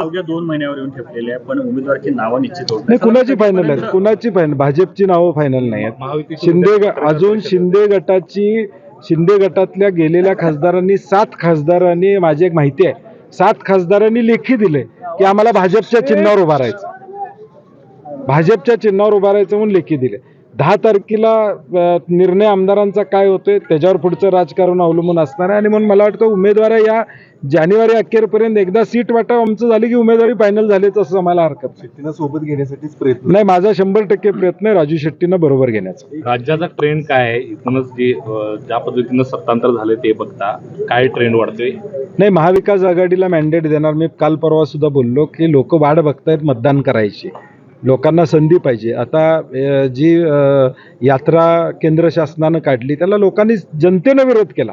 अवघ्या दोन महिन्यावर येऊन ठेपलेले आहे पण उमेदवाराची नावं निश्चित होत नाही कुणाची फायनल आहेत कुणाची फायनल भाजपची नावं फायनल नाही आहेत. शिंदे अजून शिंदे गटाची शिंदे गटातल्या गेलेल्या खासदारांनी सात खासदारांनी माझी एक माहिती आहे सात खासदारांनी लेखी दिले की आम्हाला भाजपच्या चिन्हावर उभा राहायचं. भाजपच्या चिन्हावर उभा राहायचं म्हणून लेखी दिले. दहा तारखेला निर्णय आमदारांचा काय होतोय त्याच्यावर पुढचं राजकारण अवलंबून असणार आहे. आणि म्हणून मला वाटतं उमेदवार या जानेवारी अखेरपर्यंत एकदा सीट वाटाव आमचं झाली की उमेदवारी फायनल झालीच असं आम्हाला हरकत नाही. शेट्टींना सोबत घेण्यासाठीच प्रयत्न नाही माझा शंभर टक्के प्रयत्न आहे राजू शेट्टीनं बरोबर घेण्याचा. राज्याचा ट्रेंड काय आहे? इथूनच जे ज्या पद्धतीनं सत्तांतर झाले ते बघता काय ट्रेंड वाढतोय? नाही महाविकास आघाडीला मॅन्डेट देणार मी काल परवा सुद्धा बोललो की लोक वाट बघतायत मतदान करायची. लोकांना संधी पाहिजे. आता जी यात्रा केंद्र शासनानं काढली त्याला लोकांनी जनतेनं विरोध केला.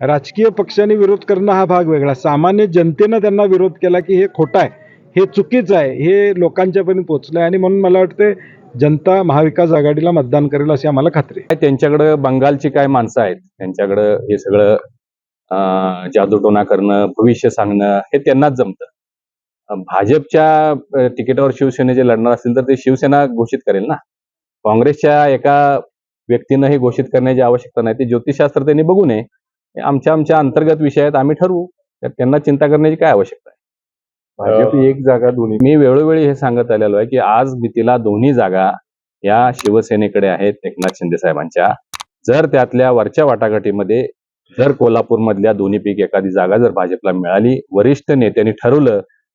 राजकीय पक्षांनी विरोध करणं हा भाग वेगळा. सामान्य जनतेनं त्यांना विरोध केला की हे खोटं आहे हे चुकीचं आहे हे लोकांच्यापर्यंत पोचलं आहे आणि म्हणून मला वाटते जनता महाविकास आघाडीला मतदान करेल अशी आम्हाला खात्री आहे. काय त्यांच्याकडं बंगालची काय माणसं आहेत? त्यांच्याकडं हे सगळं जादूटोना करणं भविष्य सांगणं हे त्यांनाच जमतं. भाजपच्या तिकिटावर शिवसेने जे लढणार असतील तर ते शिवसेना घोषित करेल ना? काँग्रेसच्या एका व्यक्तीनं हे घोषित करण्याची आवश्यकता नाही. ते ज्योतिषशास्त्र त्यांनी बघू नये. आमच्या आमच्या अंतर्गत विषय आहेत आम्ही ठरवू. त्यात त्यांना चिंता करण्याची काय आवश्यकता आहे? भाजप एक जागा दोन्ही. मी वेळोवेळी हे सांगत आलेलो आहे की आज भीतीला दोन्ही जागा या शिवसेनेकडे आहेत एकनाथ शिंदे साहेबांच्या. जर त्यातल्या वरच्या वाटाघाटीमध्ये जर कोल्हापूर मधल्या दोन्हीपैकी एखादी जागा जर भाजपला मिळाली वरिष्ठ नेत्यांनी ठरवलं